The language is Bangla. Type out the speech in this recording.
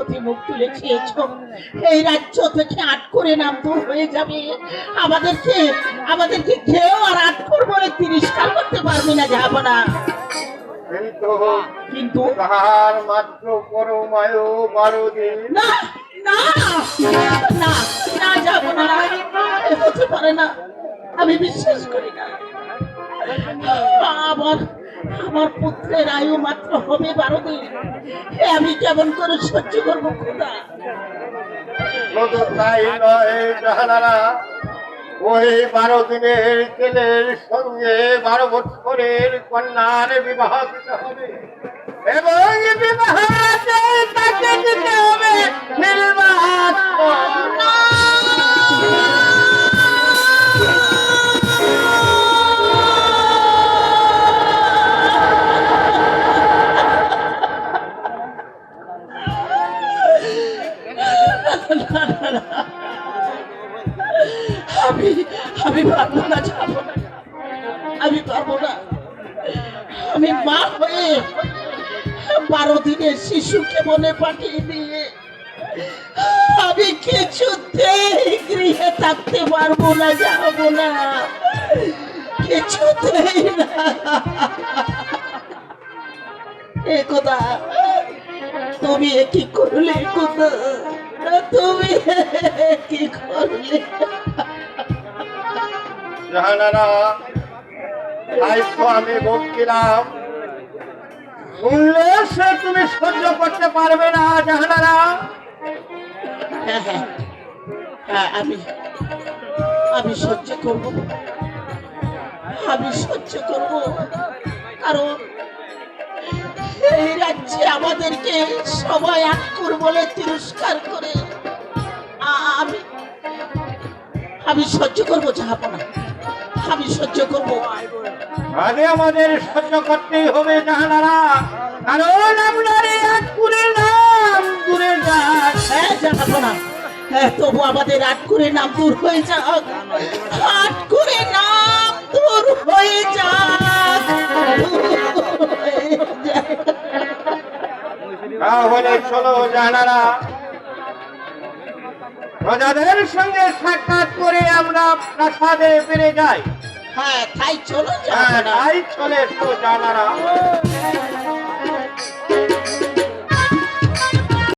প্রতি মুখ তুলে খেয়েছ। এই রাজ্য থেকে আট করে নাম দূর হয়ে যাবে। আমাদেরকে আমাদেরকে খেয়েও আর আট কর বলে তিরস্কার করতে পারবি না যাব না কিন্তু তাহার মাত্র পরমায় বারো দিন। না না না না যাব না। হতে পারে না। আমি বিশ্বাস করি না। আমার আমার পুত্রের আয়ু মাত্র হবে বারো দিন। আমি কেমন করে সহ্য করব, খোদা? ওই বারো দিনের ছেলের সঙ্গে বারো বছরের কন্যার বিবাহ দিতে হবে। এবং বিবাহ তাকে দিতে আমি আমি পারব না, যাব আমি পারব না। আমি মা হয়ে বারো দিনের শিশুকে মনে পাঠিয়ে দিয়ে আমি কিছুতেই গৃহে থাকতে পারব না, যাব না। কিছুতেই না। এ কথা তুমি কি করলে কথা? তুমি কি করলে? জাহানারা আমি বলছিলাম শুনলে সে তুমি সহ্য করতে পারবে না জাহানারা হ্যাঁ হ্যাঁ হ্যাঁ আমি আমি সহ্য করব। আমি সহ্য করব। কারণ এই রাজ্যে আমাদেরকে সবাই বলে তিরস্কার করে। আমি আমি সহ্য করব যাব না আমি সহ্য করব। আগে আমাদের সহ্য করতেই হবে জাহানারা। কারণ আপনার এই আটকুরের নাম দূরে যাক। হ্যাঁ না হ্যাঁ তবু আমাদের আট করে নাম দূর হয়ে যাক। আট করে নাম দূর হয়ে যাক। তাহলে চলো জানারা প্রজাদের সঙ্গে সাক্ষাৎ করে আমরা প্রাসাদে ফিরে যাই। হ্যাঁ তাই চলো হ্যাঁ তাই চলে তো জাহানারা